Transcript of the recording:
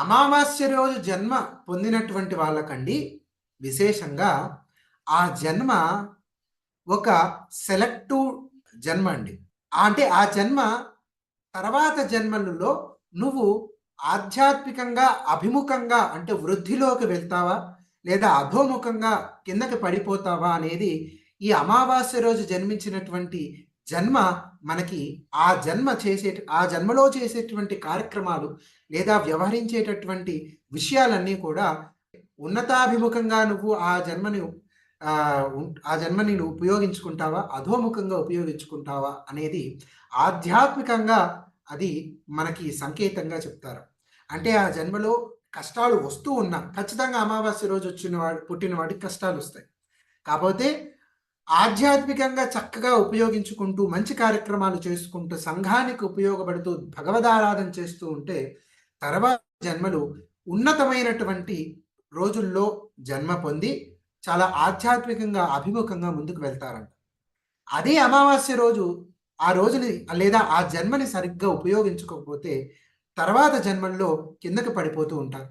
అమావాస్య రోజు జన్మ పొందినటువంటి వాళ్ళకండి విశేషంగా ఆ జన్మ ఒక సెలెక్టివ్ జన్మ అండి. అంటే ఆ జన్మ తర్వాత జన్మలలో నువ్వు ఆధ్యాత్మికంగా అభిముఖంగా అంటే వృద్ధిలోకి వెళ్తావా? లేదా అధోముఖంగా కిందకి పడిపోతావా? అనేది ఈ అమావాస్య రోజు జన్మించినటువంటి జన్మ మనకి ఆ జన్మ చేసే ఆ జన్మలో చేసేటువంటి కార్యక్రమాలు లేదా వ్యవహరించేటటువంటి విషయాలన్నీ కూడా ఉన్నతాభిముఖంగా నువ్వు ఆ జన్మని ఆ, ఉం- ఆ జన్మని నువ్వు ఉపయోగించుకుంటావా? అధోముఖంగా ఉపయోగించుకుంటావా? అనేది ఆధ్యాత్మికంగా అది మనకి సంకేతంగా చెప్తారు. అంటే ఆ జన్మలో కష్టాలు వస్తూ ఉన్నా ఖచ్చితంగా అమావాస్య రోజు వచ్చిన వాడు పుట్టిన వాడికి కష్టాలు వస్తాయి. కాకపోతే ఆధ్యాత్మికంగా చక్కగా ఉపయోగించుకుంటూ మంచి కార్యక్రమాలు చేసుకుంటూ సంఘానికి ఉపయోగపడుతూ భగవదారాధన చేస్తూ ఉంటే తర్వాత జన్మలు ఉన్నతమైనటువంటి రోజుల్లో జన్మ పొంది చాలా ఆధ్యాత్మికంగా అభిముఖంగా ముందుకు వెళ్తారంట. అదే అమావాస్య రోజు ఆ రోజుని లేదా ఆ జన్మని సరిగ్గా ఉపయోగించుకోకపోతే తర్వాత జన్మల్లో కిందకి పడిపోతూ ఉంటారు.